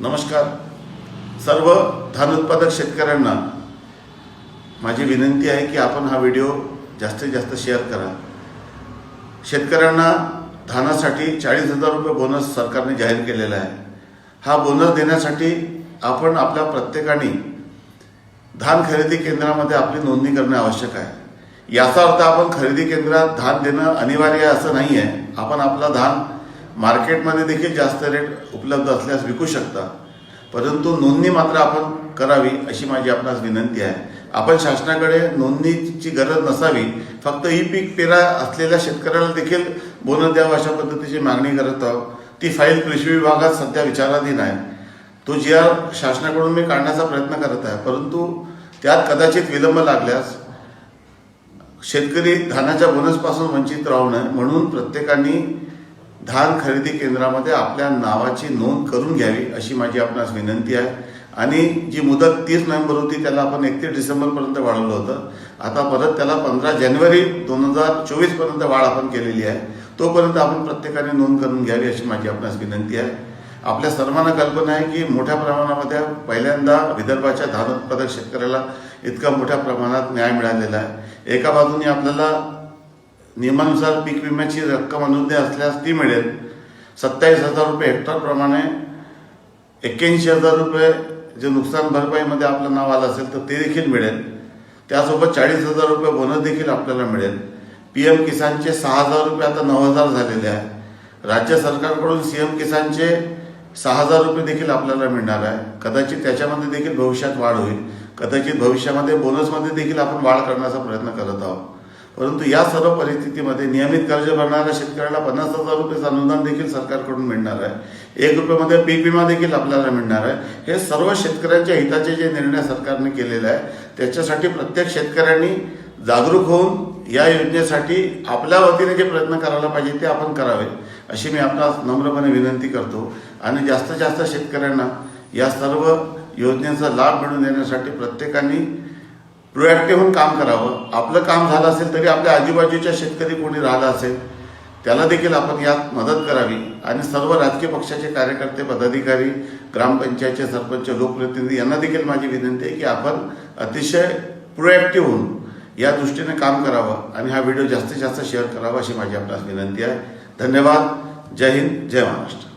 नमस्कार. सर्व धान उत्पादक शेतकऱ्यांना माझी विनंती आहे की आपण हा व्हिडिओ जास्तीत जास्त शेअर करा. शेतकऱ्यांना धानासाठी चाळीस हजार रुपये बोनस सरकारने जाहीर केलेला आहे. हा बोनस देण्यासाठी आपण आपल्या प्रत्येकाने धान खरेदी केंद्रामध्ये आपली नोंदणी करणे आवश्यक आहे. याचा अर्थ आपण खरेदी केंद्रात धान देणं अनिवार्य आहे असं नाही आहे आपण आपला धान मार्केटमध्ये देखील जास्त रेट उपलब्ध असल्यास विकू शकता. परंतु नोंदणी मात्र आपण करावी अशी माझी आपणास विनंती आहे. आपण शासनाकडे नोंदणीची गरज नसावी फक्त ई पीक पेरा असलेल्या शेतकऱ्याला देखील बोनस द्यावा अशा पद्धतीची मागणी करत आहोत. ती फाईल कृषी विभागात सध्या विचाराधीन आहे. तो जी आर शासनाकडून मी काढण्याचा प्रयत्न करत आहे परंतु त्यात कदाचित विलंब लागल्यास शेतकरी धानाच्या बोनसपासून वंचित राहू नये म्हणून प्रत्येकाने धान खरेदी केंद्रामध्ये आपल्या नावाची नोंद करून घ्यावी अशी माझी आपणास विनंती आहे. आणि जी मुदत तीस नोव्हेंबर होती त्याला आपण एकतीस डिसेंबरपर्यंत वाढवलं होतं. आता परत त्याला पंधरा जानेवारी दोन हजार चोवीसपर्यंत वाढ आपण केलेली आहे. तोपर्यंत आपण प्रत्येकाने नोंद करून घ्यावी अशी माझी आपणास विनंती आहे. आपल्या सर्वांना कल्पना आहे की मोठ्या प्रमाणामध्ये पहिल्यांदा विदर्भाच्या धान उत्पादक शेतकऱ्याला इतका मोठ्या प्रमाणात न्याय मिळालेला आहे. एका बाजूने आपल्याला नियमानुसार पीक विम्याची रक्कम अनुद्य असल्यास ती मिळेल. सत्तावीस हजार रुपये हेक्टरप्रमाणे एक्क्याऐंशी हजार रुपये जे नुकसान भरपाईमध्ये आपलं नाव आलं असेल तर ते देखील मिळेल. त्यासोबत चाळीस हजार रुपये बोनस देखील आपल्याला मिळेल. पी एम किसानचे सहा हजार रुपये आता नऊ हजार झालेले आहे. राज्य सरकारकडून सी एम किसानचे सहा हजार रुपये देखील आपल्याला मिळणार आहे. कदाचित त्याच्यामध्ये देखील भविष्यात वाढ होईल. कदाचित भविष्यामध्ये बोनसमध्ये देखील आपण वाढ करण्याचा प्रयत्न करत आहोत. परंतु या सर्व परिस्थितीमध्ये नियमित कर्ज भरणाऱ्या शेतकऱ्याला पन्नास हजार रुपयेचं अनुदान देखील सरकारकडून मिळणार आहे. एक रुपयामध्ये पीक विमा देखील आपल्याला मिळणार आहे. हे सर्व शेतकऱ्यांच्या हिताचे जे निर्णय सरकारने केलेले आहे त्याच्यासाठी प्रत्येक शेतकऱ्यांनी जागरूक होऊन या योजनेसाठी आपल्या वतीने जे प्रयत्न करायला पाहिजे ते आपण करावे अशी मी आपणास नम्रपणे विनंती करतो. आणि जास्तीत जास्त शेतकऱ्यांना या सर्व योजनेचा लाभ मिळवून देण्यासाठी प्रत्येकाने प्रोएक्टिव्ह होऊन काम करावं. आपलं काम झालं असेल तरी आपल्या आजूबाजूच्या शेतकरी कोणी राहिला असेल त्याला देखील आपण यात मदत करावी. आणि सर्व राजकीय पक्षाचे कार्यकर्ते पदाधिकारी ग्रामपंचायतचे सरपंच लोकप्रतिनिधी यांना देखील माझी विनंती आहे की आपण अतिशय प्रोएक्टिव्ह होऊन या दृष्टीने काम करावं आणि हा व्हिडिओ जास्तीत जास्त शेअर करावा अशी माझी आपल्यास विनंती आहे. धन्यवाद. जय हिंद. जय महाराष्ट्र.